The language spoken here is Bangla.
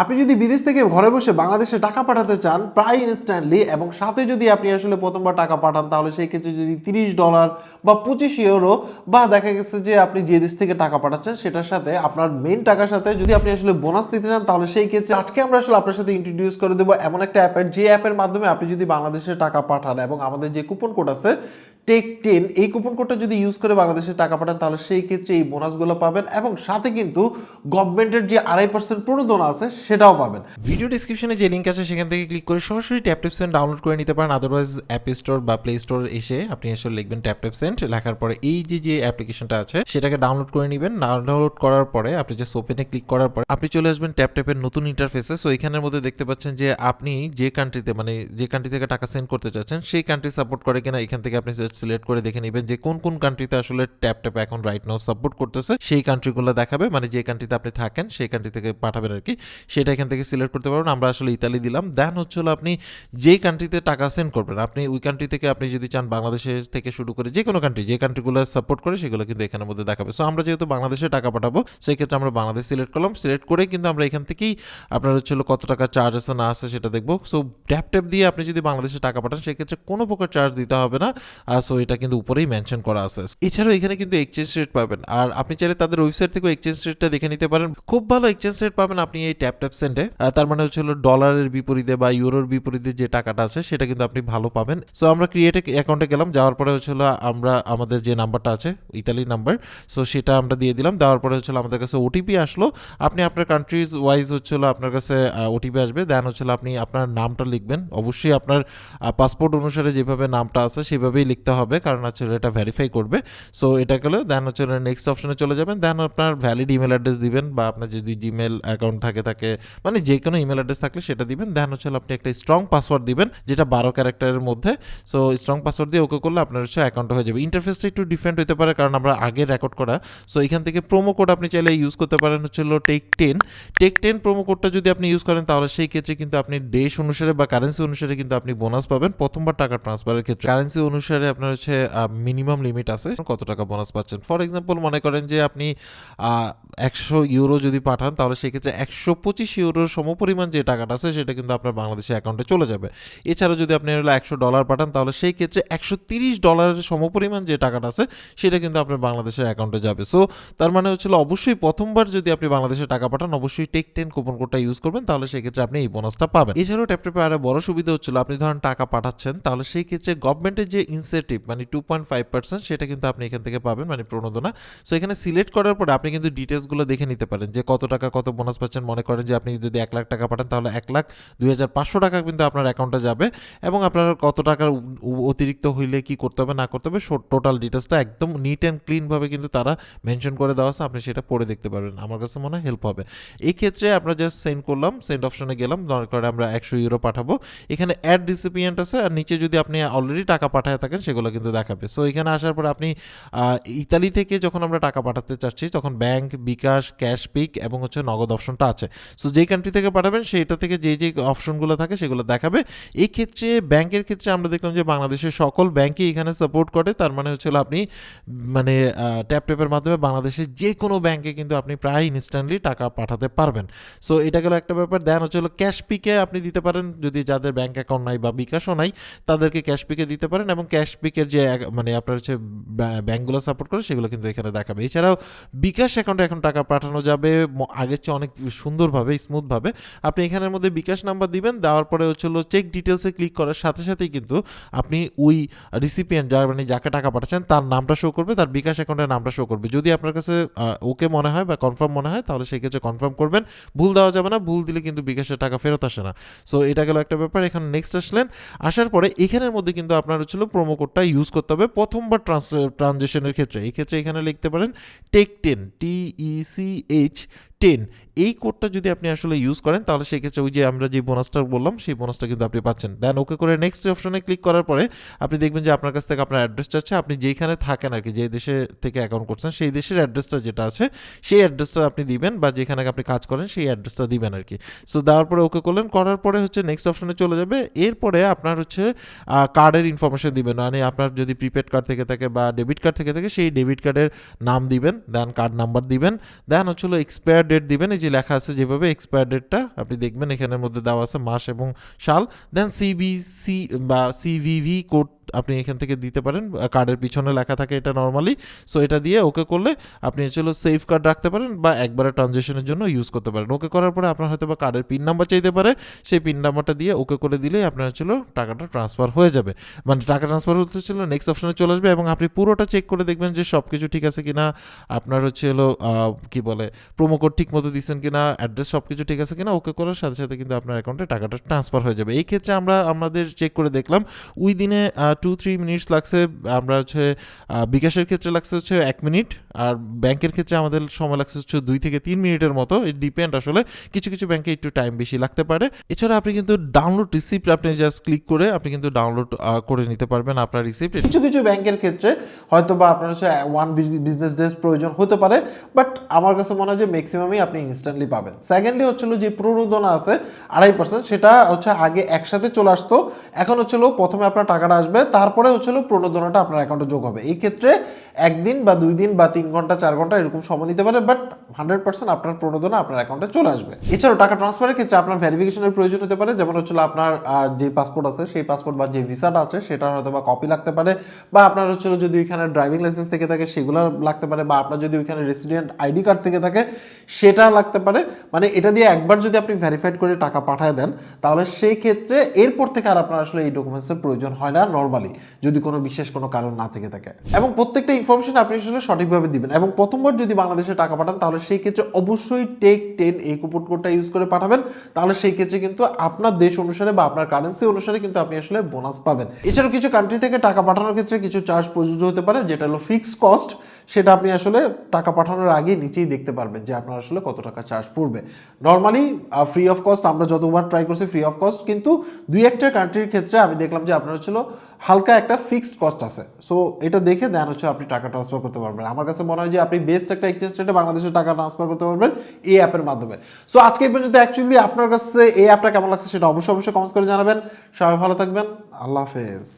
আপনি যদি বিদেশ থেকে ঘরে বসে বাংলাদেশে টাকা পাঠাতে চান প্রায় ইনস্ট্যান্টলি এবং সাথে যদি আপনি আসলে প্রথমবার টাকা পাঠান, তাহলে সেই ক্ষেত্রে যদি তিরিশ ডলার বা পঁচিশ ইউরো বা দেখা গেছে যে আপনি যে দেশ থেকে টাকা পাঠাচ্ছেন, সেটার সাথে আপনার মেন টাকার সাথে যদি আপনি আসলে বোনাস দিতে চান, তাহলে সেই ক্ষেত্রে আজকে আমরা আসলে আপনার সাথে ইন্ট্রোডিউস করে দেবো এমন একটা অ্যাপের যে অ্যাপের মাধ্যমে আপনি যদি বাংলাদেশে টাকা পাঠান এবং আমাদের যে কুপন কোড আছে টেক টেন এই কুপন কোডটা যদি ইউজ করে বাংলাদেশে টাকা পাঠান, তাহলে সেই ক্ষেত্রে এই বোনাসগুলো পাবেন এবং সাথে কিন্তু গভর্নমেন্টের যে আড়াই পার্সেন্ট প্রণোদনা আছে, সেটাও পাবেন। ভিডিও ডিসক্রিপশনে যে লিঙ্ক আছে, সেখান থেকে ক্লিক করে সরাসরি ট্যাপ ট্যাপ সেন্ট ডাউনলোড করে নিতে পারেন। আদারওয়াইজ অ্যাপ স্টোর বা প্লে স্টোর এসে আপনি আসলে লিখবেন ট্যাপ ট্যাপ সেন্ট লেখার পরে এই যে যে অ্যাপ্লিকেশনটা আছে, সেটাকে ডাউনলোড করে নেবেন। ডাউনলোড করার পরে, আপনি জাস্ট ওপেনে ক্লিক করার পরে আপনি চলে আসবেন ট্যাপ ট্যাপের নতুন ইন্টারফেসে সো এখানের মধ্যে দেখতে পাচ্ছেন যে, আপনি যে কান্ট্রিতে মানে যে কান্ট্রি থেকে টাকা সেন্ড করতে চাচ্ছেন, সেই কান্ট্রি সাপোর্ট করে কিনা, এখান থেকে আপনি সিলেক্ট করে দেখে নেবেন যে কোন কোন কান্ট্রিতে আসলে ট্যাপ ট্যাপ এখন রাইট নাও সাপোর্ট করতেছে, সেই কান্ট্রিগুলো দেখাবে মানে যে কান্ট্রিতে আপনি থাকেন, সেই কান্ট্রি থেকে পাঠাবেন আর কি সেটা এখান থেকে সিলেক্ট করতে পারবেন। আমরা আসলে ইতালি দিলাম। দেন হচ্ছে হলো আপনি যেই কান্ট্রিতে টাকা সেন্ড করবেন, আপনি ওই কান্ট্রি থেকে আপনি যদি চান বাংলাদেশে থেকে শুরু করে যে কোনো কান্ট্রি যে কান্ট্রিগুলো সাপোর্ট করে সেগুলো কিন্তু এখানের মধ্যে দেখাবে। সো আমরা যেহেতু বাংলাদেশে টাকা পাঠাবো সেই ক্ষেত্রে আমরা বাংলাদেশ সিলেক্ট করলাম। সিলেক্ট করে কিন্তু আমরা এখান থেকেই আপনার হচ্ছে হলো কত টাকা চার্জ আছে না আছে সেটা দেখব। সো ট্যাপ ট্যাপ দিয়ে আপনি যদি বাংলাদেশে টাকা পাঠান, সেক্ষেত্রে কোনো প্রকার চার্জ দিতে হবে না। সো এটা কিন্তু উপরেই মেনশন করা আছে। এছাড়াও এখানে কিন্তু এক্সচেঞ্জ রেট পাবেন। আর আপনি চাইলে তাদের ওয়েবসাইট থেকে এক্সচেঞ্জ রেটটা দেখে নিতে পারেন। খুব ভালো এক্সচেঞ্জ রেট পাবেন আপনি এই ট্যাপ ট্যাপ সেন্টে তার মানে হচ্ছে হলো ডলারের বিপরীতে বা ইউরোর বিপরীতে যে টাকাটা আছে, সেটা কিন্তু আপনি ভালো পাবেন। সো আমরা ক্রিয়েট অ্যাকাউন্টে গেলাম। যাওয়ার পরে হচ্ছে হলো আমরা আমাদের যে নাম্বারটা আছে ইতালি নাম্বার সো সেটা আমরা দিয়ে দিলাম। দেওয়ার পরে হচ্ছে আমাদের কাছে ওটিপি আসলো। আপনি আপনার কান্ট্রিজ ওয়াইজ হচ্ছে হলো আপনার কাছে ওটিপি আসবে। দেন হচ্ছে আপনি আপনার নামটা লিখবেন। অবশ্যই আপনার পাসপোর্ট অনুসারে যেভাবে নামটা আছে, সেভাবেই লিখতে হবে, কারণ হচ্ছে এটা ভেরিফাই করবে। সো এটা গেলে দেন হচ্ছে নেক্সট অপশনে চলে যাবেন। দেন আপনার ভ্যালিড ইমেল অ্যাড্রেস দিবেন বা আপনার যদি জিমেল অ্যাকাউন্ট থাকে থাকে মানে যে কোনো ইমেল অ্যাড্রেস থাকলে সেটা দিবেন। দেন হচ্ছে আপনি একটা স্ট্রং পাসওয়ার্ড দিবেন, যেটা বারো ক্যারেক্টারের মধ্যে। সো স্ট্রং পাসওয়ার্ড দিয়ে ওকে করলে আপনার হচ্ছে অ্যাকাউন্ট হয়ে যাবে। ইন্টারফেসটা একটু ডিফারেন্ট হতে পারে, কারণ আমরা আগে রেকর্ড করা। সো এখান থেকে প্রোমো কোড আপনি চাইলে ইউজ করতে পারেন হচ্ছে হলো tech ten tech ten promo কোডটা যদি আপনি ইউজ করেন, তাহলে সেই ক্ষেত্রে কিন্তু আপনি দেশ অনুসারে বা কারেন্সি অনুসারে কিন্তু আপনি বোনাস পাবেন প্রথমবার টাকা ট্রান্সফারের ক্ষেত্রে। কারেন্সি অনুসারে আপনার হচ্ছে মিনিমাম লিমিট আছে, কত টাকা বোনাস পাচ্ছেন? ফর এক্সাম্পল মনে করেন যে আপনি একশো ইউরো যদি পাঠান, তাহলে সেক্ষেত্রে একশো পঁচিশ ইউরোর সমপরিমাণ যে টাকাটা আছে, সেটা কিন্তু আপনার বাংলাদেশের অ্যাকাউন্টে চলে যাবে। এছাড়া যদি আপনি হলো একশো ডলার পাঠান, তাহলে সেই ক্ষেত্রে একশো তিরিশ ডলারের সমপরিমাণ যে টাকাটা আছে, সেটা কিন্তু আপনার বাংলাদেশের অ্যাকাউন্টে যাবে। সো তার মানে হচ্ছিল অবশ্যই প্রথমবার যদি আপনি বাংলাদেশে টাকা পাঠান, অবশ্যই টেক টেন কুপন কোডটা ইউজ করবেন, তাহলে সেক্ষেত্রে আপনি এই বোনাসটা পাবেন। এছাড়াও ট্যাপট্যাপে আরও বড় সুবিধা হচ্ছিল, আপনি ধরেন টাকা পাঠাচ্ছেন, তাহলে সেই ক্ষেত্রে গভর্নমেন্টের যে ইনসেন্টিভ মানে টু পয়েন্ট ফাইভ পার্সেন্ট সেটা কিন্তু আপনি এখান থেকে পাবেন মানে প্রণোদনা। সো এখানে সিলেক্ট করার পরে আপনি কিন্তু ডিটেলসগুলো দেখে নিতে পারেন যে কত টাকা, কত বোনাস পাচ্ছেন। মনে করেন যে আপনি যদি এক লাখ টাকা পাঠান, তাহলে এক লাখ দুই হাজার পাঁচশো টাকা কিন্তু আপনার অ্যাকাউন্টে যাবে। এবং আপনার কত টাকার অতিরিক্ত হইলে কি করতে হবে, না করতে হবে টোটাল ডিটেলসটা একদম নিট অ্যান্ড ক্লিনভাবে কিন্তু তারা মেনশন করে দেওয়া আছে। আপনি সেটা পড়ে দেখতে পারবেন আমার কাছে মনে হয় হেল্প হবে। এই ক্ষেত্রে আমরা জাস্ট সেন্ড করলাম সেন্ড অপশনে গেলাম, মনে দরকার আমরা একশো ইউরো পাঠাবো। এখানে অ্যাড রিসিপিয়েন্ট আছে, আর নিচে যদি আপনি অলরেডি টাকা পাঠায় থাকেন, সেগুলো কিন্তু দেখাবে। সো এখানে আসার পর আপনি ইতালি থেকে যখন আমরা টাকা পাঠাতে চাচ্ছি, তখন ব্যাংক, বিকাশ, ক্যাশ পিক এবং হচ্ছে নগদ অপশনটা আছে। সো যেই কান্ট্রি থেকে পাঠাবেন, সেইটা থেকে যে যে অপশনগুলো থাকে, সেগুলো দেখাবে। এই ক্ষেত্রে ব্যাংকের ক্ষেত্রে আমরা দেখলাম যে বাংলাদেশের সকল ব্যাংকই এখানে সাপোর্ট করে। তার মানে হচ্ছে হলো আপনি মানে ট্যাপ ট্যাপের মাধ্যমে বাংলাদেশের যে কোনো ব্যাংকে কিন্তু আপনি প্রায় ইনস্ট্যান্টলি টাকা পাঠাতে পারবেন। সো এটা গেল একটা ব্যাপার। দেন হচ্ছে ক্যাশ পিকে আপনি দিতে পারেন। যদি যাদের ব্যাংক অ্যাকাউন্ট নাই বা বিকাশও নাই, তাদেরকে ক্যাশ পিকে দিতে পারেন এবং ক্যাশ পিকের যে মানে আপনার হচ্ছে ব্যা- ব্যাংকগুলো সাপোর্ট করে সেগুলো কিন্তু এখানে দেখাবে। এছাড়াও বিকাশ অ্যাকাউন্টে এখন টাকা পাঠানো যাবে আগের চেয়ে অনেক সুন্দরভাবে স্মুথভাবে আপনি এখানের মধ্যে বিকাশ নাম্বার দিবেন, দেওয়ার পরে হচ্ছে হলো চেক ডিটেলসে ক্লিক করার সাথে সাথেই কিন্তু আপনি ওই রিসিপিয়েন্ট যার মানে যাকে টাকা পাঠাচ্ছেন, তার নামটা শো করবে, তার বিকাশ অ্যাকাউন্টের নামটা শো করবে। যদি আপনার কাছে ওকে মনে হয় বা কনফার্ম মনে হয়, তাহলে সেই ক্ষেত্রে কনফার্ম করবেন। ভুল দেওয়া যাবে না, ভুল দিলে কিন্তু বিকাশের টাকা ফেরত আসে না। সো এটা গেল একটা ব্যাপার, এখানে নেক্সট আসলেন। আসার পরে এখানের মধ্যে কিন্তু আপনার হচ্ছিল প্রোমো কোডটা ইউজ করতে হবে প্রথমবার ট্রান্স ট্রানজেকশনের ক্ষেত্রে। এই ক্ষেত্রে এখানে লিখতে পারেন tech ten T E C H ten এই কোডটা যদি আপনি আসলে ইউজ করেন, তাহলে সেক্ষেত্রে ওই যে আমরা যে বোনাসটা বললাম, সেই বোনাসটা কিন্তু আপনি পাচ্ছেন। দেন ওকে করে নেক্সট অপশনে ক্লিক করার পরে আপনি দেখবেন যে আপনার কাছ থেকে আপনার অ্যাড্রেস চাচ্ছে। আপনি যেখানে থাকেন আর কি যে দেশে থেকে অ্যাকাউন্ট করছেন, সেই দেশের অ্যাড্রেসটা যেটা আছে, সেই অ্যাড্রেসটা আপনি দিবেন বা যেখানে আপনি কাজ করেন, সেই অ্যাড্রেসটা দিবেন আর কি সো দেওয়ার পরে ওকে করলেন, করার পরে হচ্ছে নেক্সট অপশনে চলে যাবে। এরপরে আপনার হচ্ছে কার্ডের ইনফরমেশন দিবেন। মানে আপনার যদি প্রিপেড কার্ড থেকে থাকে বা ডেবিট কার্ড থেকে থাকে, সেই ডেবিট কার্ডের নাম দিবেন দেন কার্ড নাম্বার দিবেন। দেন হচ্ছে হলো এক্সপায়ার ডেট দিবেন, এই যে লেখা আছে যেভাবে এক্সপায়ার ডেটটা আপনি দেখবেন এখানের মধ্যে দেওয়া আছে মাস এবং সাল দেন সিবিসি বা সিভিভি কোড আপনি এখান থেকে দিতে পারেন কার্ডের পিছনে লেখা থাকে এটা নর্মালি সো এটা দিয়ে ওকে করলে আপনি চলো সেফ কার্ড রাখতে পারেন বা একবারে ট্রানজেকশনের জন্য ইউজ করতে পারেন। ওকে করার পরে আপনার হয়তো বা কার্ডের পিন নাম্বার চাইতে পারে, সেই পিন নাম্বারটা দিয়ে ওকে করে দিলেই আপনার হচ্ছিল টাকাটা ট্রান্সফার হয়ে যাবে। মানে টাকা ট্রান্সফার হতে ছিল নেক্সট অপশনে চলে আসবে এবং আপনি পুরোটা চেক করে দেখবেন যে সব কিছু ঠিক আছে কিনা, আপনার হচ্ছে হলো কি বলে প্রোমো কোড ঠিক মতো দিচ্ছেন কিনা অ্যাড্রেস সব কিছু ঠিক আছে কিনা, ওকে করার সাথে সাথে কিন্তু আপনার অ্যাকাউন্টে টাকাটা ট্রান্সফার হয়ে যাবে। এই ক্ষেত্রে আমরা, আমাদের চেক করে দেখলাম ওই দিনে টু থ্রি মিনিটস লাগছে আমরা হচ্ছে বিকাশের ক্ষেত্রে লাগছে হচ্ছে এক মিনিট। আর ব্যাংকের ক্ষেত্রে আমাদের সময় লাগছে হচ্ছে দুই থেকে তিন মিনিটের মতো। ইট ডিপেন্ড আসলে কিছু কিছু ব্যাংকে একটু টাইম বেশি লাগতে পারে। এছাড়া আপনি কিন্তু ডাউনলোড রিসিপ্ট আপনি জাস্ট ক্লিক করে আপনি কিন্তু ডাউনলোড করে নিতে পারবেন আপনার রিসিপ্ট কিছু কিছু ব্যাংকের ক্ষেত্রে হয়তো বা আপনার হচ্ছে ওয়ান বিজনেস ডেজ প্রয়োজন হতে পারে বাট আমার কাছে মনে হয় যে ম্যাক্সিমামই আপনি ইনস্ট্যান্টলি পাবেন। সেকেন্ডলি হচ্ছিল যে প্রণোদনা আছে আড়াই পার্সেন্ট সেটা হচ্ছে আগে একসাথে চলে আসতো। এখন হচ্ছিল প্রথমে আপনার টাকাটা আসবে, তারপরে হচ্ছিল প্রণোদনাটা আপনার অ্যাকাউন্টে যোগ হবে। এই ক্ষেত্রে একদিন বা দুই দিন বা তিন ঘণ্টা চার ঘণ্টা এরকম সময় নিতে পারে বাট হান্ড্রেড পার্সেন্ট আপনার প্রণোদনা আপনার অ্যাকাউন্টে চলে আসবে। এছাড়াও টাকা ট্রান্সফারের ক্ষেত্রে আপনার ভেরিফিকেশনের প্রয়োজন হতে পারে, যেমন হচ্ছিল আপনার যে পাসপোর্ট আছে, সেই পাসপোর্ট বা যে ভিসাটা আছে সেটার হয়তো বা কপি লাগতে পারে, বা আপনার হচ্ছিল যদি ওইখানে ড্রাইভিং লাইসেন্স থেকে থাকে, সেগুলো লাগতে পারে, বা আপনার যদি ওইখানে রেসিডেন্ট আইডি কার্ড থেকে থাকে, সেটা লাগতে পারে। মানে এটা দিয়ে একবার যদি আপনি ভেরিফাইড করে টাকা পাঠায় দেন, তাহলে সেই ক্ষেত্রে এরপর থেকে আর আপনার আসলে এই ডকুমেন্টসের প্রয়োজন হয় না নর্মালি যদি কোনো বিশেষ কোনো কারণ না থেকে থাকে। এবং প্রত্যেকটা ইনফরমেশন আপনি আসলে সঠিকভাবে দিবেন। এবং প্রথমবার যদি বাংলাদেশে টাকা পাঠান, তাহলে সেই ক্ষেত্রে অবশ্যই টেক টেন এই কুপন কোডটা ইউজ করে পাঠাবেন। তাহলে সেই ক্ষেত্রে কিন্তু আপনার দেশ অনুসারে বা আপনার কারেন্সি অনুসারে কিন্তু আপনি আসলে বোনাস পাবেন। এছাড়াও কিছু কান্ট্রি থেকে টাকা পাঠানোর ক্ষেত্রে কিছু চার্জ প্রযোজ্য হতে পারে, যেটা হলো ফিক্সড কস্ট সেটা আপনি আসলে টাকা পাঠানোর আগে নিচেই দেখতে পারবেন যে আপনার আসলে কত টাকা চার্জ পড়বে। নর্মালি ফ্রি অফ কস্ট আমরা যতবার ট্রাই করছি ফ্রি অফ কস্ট কিন্তু দুই একটা কান্ট্রির ক্ষেত্রে আমি দেখলাম যে আপনার হচ্ছিল হালকা একটা ফিক্সড কস্ট আছে। সো এটা দেখে দেন হচ্ছে আপনি টাকা ট্রান্সফার করতে পারবেন। আমার কাছে মনে হয় যে আপনি বেস্ট একটা এক্সচেঞ্জ রেটে বাংলাদেশে টাকা ট্রান্সফার করতে পারবেন এই অ্যাপের মাধ্যমে। সো আজকে এই পর্যন্ত অ্যাকচুয়ালি আপনার কাছে এই অ্যাপটা কেমন লাগছে সেটা অবশ্যই অবশ্যই কমেন্টস করে জানাবেন। সবাই ভালো থাকবেন। আল্লাহ হাফেজ।